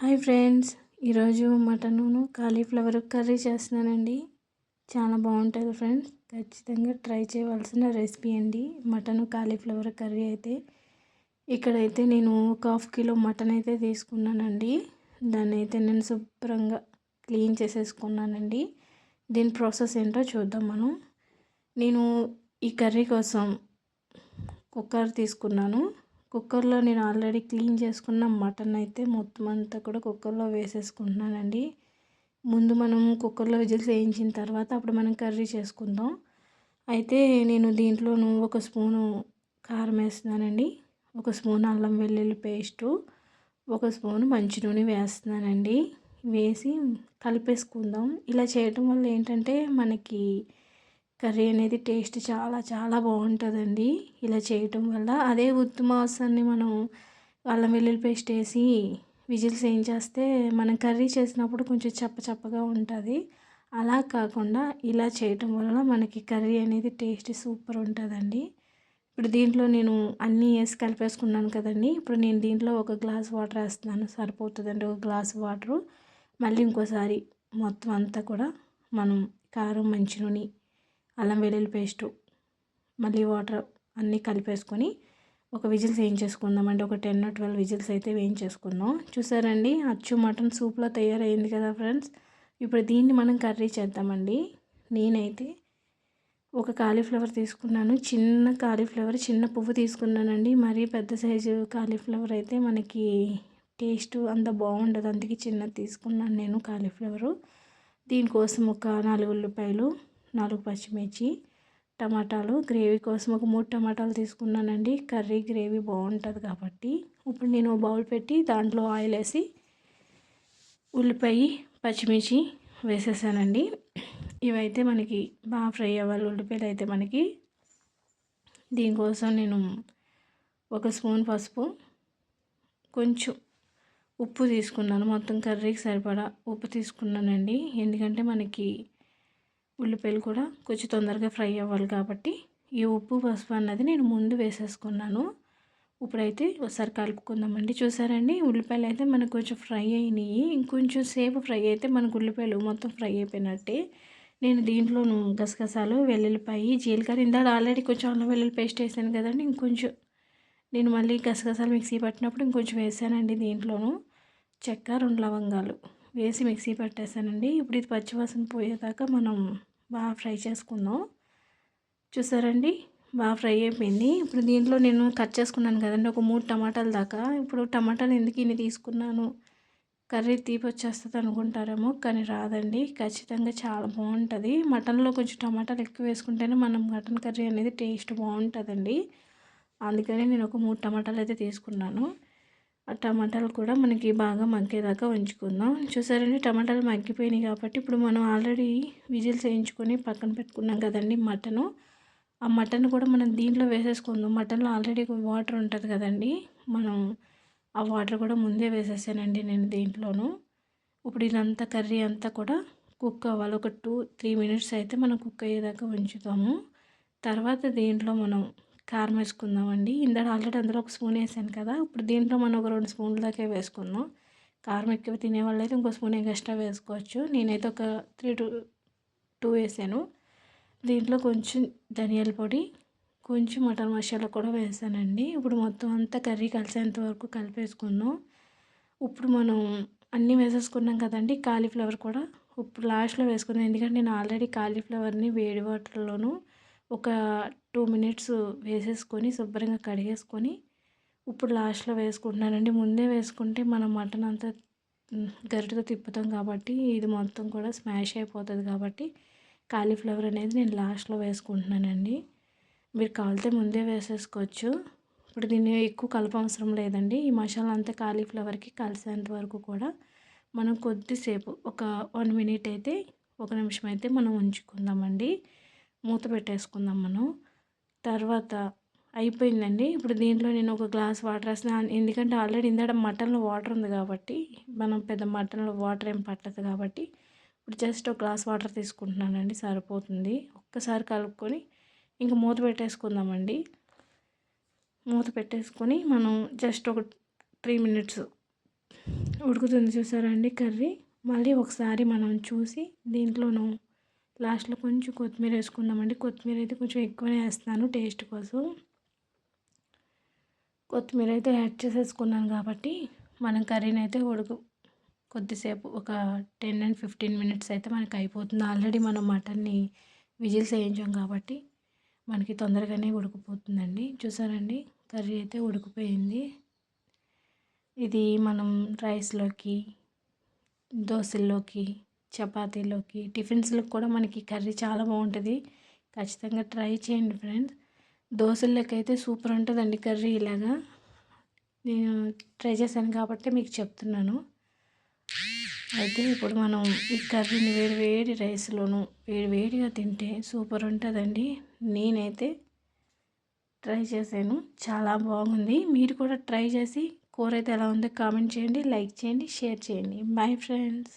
Hi friends. ఈరోజు mutton cauliflower curry చేస్తున్నానండి. చాలా బాగుంటుంది ఫ్రెండ్స్. ఖచ్చితంగా ట్రై చేయవలసిన రెసిపీ అండి. మటను కాలీఫ్లవర్ కర్రీ అయితే. ఇక్కడైతే నేను ఒక హాఫ్ కిలో మటన్ అయితే తీసుకున్నానండి. దాన్ని అయితే నేను శుభ్రంగా క్లీన్ చేసేసుకున్నానండి. దీని ప్రాసెస్ ఏంటో చూద్దాం మనం. నేను ఈ కర్రీ కోసం కుక్కర్ తీసుకున్నాను. కుక్కర్లో నేను ఆల్రెడీ క్లీన్ చేసుకున్న మటన్ అయితే మొత్తం అంతా కూడా కుక్కర్లో వేసేసుకుంటున్నానండి. ముందు మనం కుక్కర్లో విజిల్స్ వేయించిన తర్వాత అప్పుడు మనం కర్రీ చేసుకుందాం. అయితే నేను దీంట్లోనూ ఒక స్పూను కారం వేస్తున్నానండి. ఒక స్పూన్ అల్లం వెల్లుల్లి పేస్టు ఒక స్పూన్ మంచి నూనె వేస్తున్నానండి. వేసి కలిపేసుకుందాం. ఇలా చేయటం వల్ల ఏంటంటే మనకి కర్రీ అనేది టేస్ట్ చాలా చాలా బాగుంటుందండి. ఇలా చేయటం వల్ల అదే ఉత్తమ మాంసాన్ని మనం అల్లం వెల్లుల్లి పేస్ట్ వేసి విజిల్స్ ఏం చేస్తే మనం కర్రీ చేసినప్పుడు కొంచెం చప్ప చప్పగా ఉంటుంది. అలా కాకుండా ఇలా చేయటం వల్ల మనకి కర్రీ అనేది టేస్ట్ సూపర్ ఉంటుందండి. ఇప్పుడు దీంట్లో నేను అన్నీ వేసి కలిపేసుకున్నాను కదండి. ఇప్పుడు నేను దీంట్లో ఒక గ్లాస్ వాటర్ వేస్తున్నాను. సరిపోతుందండి ఒక గ్లాస్ వాటరు. మళ్ళీ ఇంకోసారి మొత్తం అంతా కూడా మనం కారం మంచి నూనె అల్లం వెల్లుల్లి పేస్టు మళ్ళీ వాటర్ అన్నీ కలిపేసుకొని ఒక విజిల్స్ వేయించేసుకుందామండి ఒక టెన్ ట్వెల్వ్ విజిల్స్ అయితే వేయించేసుకుందాం. చూసారండి అచ్చు మటన్ సూప్లో తయారైంది కదా ఫ్రెండ్స్. ఇప్పుడు దీన్ని మనం కర్రీ చేద్దామండి. నేనైతే ఒక కాలీఫ్లవర్ తీసుకున్నాను. చిన్న కాలీఫ్లవర్ చిన్న పువ్వు తీసుకున్నానండి. మరీ పెద్ద సైజు కాలీఫ్లవర్ అయితే మనకి టేస్ట్ అంత బాగుండదు. అందుకే చిన్నది తీసుకున్నాను నేను కాలీఫ్లవరు. దీనికోసం ఒక నాలుగు ఉల్లిపాయలు నాలుగు పచ్చిమిర్చి టమాటాలు గ్రేవీ కోసం ఒక మూడు టమాటాలు తీసుకున్నానండి. కర్రీ గ్రేవీ బాగుంటుంది కాబట్టి. ఇప్పుడు నేను బౌల్ పెట్టి దాంట్లో ఆయిల్ వేసి ఉల్లిపాయ పచ్చిమిర్చి వేసేసానండి. ఇవైతే మనకి బాగా ఫ్రై అవ్వాలి. ఉల్లిపాయలు అయితే మనకి దీనికోసం నేను ఒక స్పూన్ పసుపు కొంచెం ఉప్పు తీసుకున్నాను. మొత్తం కర్రీకి సరిపడా ఉప్పు తీసుకున్నానండి. ఎందుకంటే మనకి ఉల్లిపాయలు కూడా కొంచెం తొందరగా ఫ్రై అవ్వాలి కాబట్టి ఈ ఉప్పు పసుపు అన్నది నేను ముందు వేసేసుకున్నాను. ఇప్పుడైతే ఒకసారి కలుపుకుందామండి. చూసారండి? ఉల్లిపాయలు అయితే మనకు కొంచెం ఫ్రై అయినాయి. ఇంకొంచెం సేపు ఫ్రై అయితే మనకు ఉల్లిపాయలు మొత్తం ఫ్రై అయిపోయినట్టే. నేను దీంట్లోను గసగసాలు వెల్లుల్లిపాయి జీలకర్ర ఇందాక ఆల్రెడీ కొంచెం అల్లం వెల్లుల్లి పేస్ట్ వేసాను కదండి ఇంకొంచెం నేను మళ్ళీ గసగసాలు మిక్సీ పట్టినప్పుడు ఇంకొంచెం వేసానండి దీంట్లోనూ. చెక్క రెండు లవంగాలు వేసి మిక్సీ పట్టేసానండి. ఇప్పుడు ఇది పచ్చివాసన పోయేదాకా మనం బాగా ఫ్రై చేసుకుందాం చూసారండి? బాగా ఫ్రై అయిపోయింది. ఇప్పుడు దీంట్లో నేను కట్ చేసుకున్నాను కదండి ఒక మూడు టమాటాలు దాకా. ఇప్పుడు టమాటాలు ఎందుకు ఇన్ని తీసుకున్నాను? కర్రీ తీపి వచ్చేస్తుంది అనుకుంటారేమో కానీ రాదండి. ఖచ్చితంగా చాలా బాగుంటుంది. మటన్లో కొంచెం టమాటాలు ఎక్కువ వేసుకుంటేనే మనం మటన్ కర్రీ అనేది టేస్ట్ బాగుంటుందండి. అందుకని నేను ఒక మూడు టమాటాలు అయితే తీసుకున్నాను. టమాటాలు కూడా మనకి బాగా మగ్గేదాకా ఉంచుకుందాం. చూసారండి టమాటాలు మగ్గిపోయినాయి కాబట్టి ఇప్పుడు మనం ఆల్రెడీ విజిల్స్ వేయించుకొని పక్కన పెట్టుకున్నాం కదండి మటను. ఆ మటన్ కూడా మనం దీంట్లో వేసేసుకుందాం. మటన్లో ఆల్రెడీ వాటర్ ఉంటుంది కదండి. మనం ఆ వాటర్ కూడా ముందే వేసేసానండి నేను దీంట్లోనూ. ఇప్పుడు ఇదంతా కర్రీ అంతా కూడా కుక్ అవ్వాలి. ఒక టూ త్రీ మినిట్స్ అయితే మనం కుక్ అయ్యేదాకా ఉంచుతాము. తర్వాత దీంట్లో మనం కారం వేసుకుందామండి. ఇందాక ఆల్రెడీ అందులో ఒక స్పూన్ వేసాను కదా ఇప్పుడు దీంట్లో మనం ఒక రెండు స్పూన్ల దాకా వేసుకుందాం. కారం ఎక్కువ తినేవాళ్ళు అయితే ఇంకో స్పూన్ ఎక్స్ట్రా వేసుకోవచ్చు. నేనైతే ఒక త్రీ టూ టూ వేసాను. దీంట్లో కొంచెం ధనియాల పొడి కొంచెం మటన్ మసాలా కూడా వేసానండి. ఇప్పుడు మొత్తం అంతా కర్రీ కలిసేంత వరకు కలిపేసుకుందాం. ఇప్పుడు మనం అన్నీ వేసేసుకున్నాం కదండి కాలీఫ్లవర్ కూడా. ఇప్పుడు లాస్ట్లో వేసుకున్నాం ఎందుకంటే నేను ఆల్రెడీ కాలీఫ్లవర్ని వేడి వాటర్లోనూ ఒక టూ మినిట్స్ వేసేసుకొని శుభ్రంగా కడిగేసుకొని ఇప్పుడు లాస్ట్లో వేసుకుంటున్నానండి. ముందే వేసుకుంటే మనం మటన్ అంతా గరిటతో తిప్పుతాం కాబట్టి ఇది మొత్తం కూడా స్మాష్ అయిపోతుంది కాబట్టి కాలీఫ్లవర్ అనేది నేను లాస్ట్లో వేసుకుంటున్నానండి. మీరు కావాలితే ముందే వేసేసుకోవచ్చు. ఇప్పుడు దీన్ని ఎక్కువ కలపవసరం లేదండి. ఈ మసాలా అంతా కాలీఫ్లవర్కి కలిసేంత వరకు కూడా మనం కొద్దిసేపు ఒక వన్ మినిట్ అయితే ఒక నిమిషం అయితే మనం ఉంచుకుందామండి. మూత పెట్టేసుకుందాం మనం. తర్వాత అయిపోయిందండి. ఇప్పుడు దీంట్లో నేను ఒక గ్లాస్ వాటర్ వేస్తున్నాను ఎందుకంటే ఆల్రెడీ ఇందాక మటన్లో వాటర్ ఉంది కాబట్టి మనం పెద్ద మటన్లో వాటర్ ఏం పట్టదు కాబట్టి ఇప్పుడు జస్ట్ ఒక గ్లాస్ వాటర్ తీసుకుంటున్నానండి సరిపోతుంది. ఒక్కసారి కలుపుకొని ఇంకా మూత పెట్టేసుకుందామండి. మూత పెట్టేసుకొని మనం జస్ట్ ఒక త్రీ మినిట్స్ ఉడుకుతుంది చూసారండి కర్రీ. మళ్ళీ ఒకసారి మనం చూసి దీంట్లోనూ లాస్ట్లో కొంచెం కొత్తిమీర వేసుకుందామండి. కొత్తిమీర అయితే కొంచెం ఎక్కువనే వేస్తాను టేస్ట్ కోసం. కొత్తిమీర అయితే యాడ్ చేసేసుకున్నాను కాబట్టి మనం కర్రీని అయితే ఉడుకు కొద్దిసేపు ఒక టెన్ అండ్ ఫిఫ్టీన్ మినిట్స్ అయితే మనకి అయిపోతుంది. ఆల్రెడీ మనం మటన్ని విజిల్స్ వేయించాం కాబట్టి మనకి తొందరగానే ఉడికిపోతుందండి. చూసారండి? కర్రీ అయితే ఉడికిపోయింది. ఇది మనం రైస్లోకి దోశల్లోకి చపాతీలోకి టిఫిన్స్లోకి కూడా మనకి కర్రీ చాలా బాగుంటుంది. ఖచ్చితంగా ట్రై చేయండి ఫ్రెండ్స్. దోశల్లోకి అయితే సూపర్ ఉంటుందండి కర్రీ ఇలాగా. నేను ట్రై చేశాను కాబట్టి మీకు చెప్తున్నాను. అయితే ఇప్పుడు మనం ఈ కర్రీని వేడి వేడి రైస్లోను వేడి వేడిగా తింటే సూపర్ ఉంటుందండి. నేనైతే ట్రై చేశాను. చాలా బాగుంది. మీరు కూడా ట్రై చేసి కూర అయితే ఎలా ఉందో కామెంట్ చేయండి లైక్ చేయండి షేర్ చేయండి. Bye friends.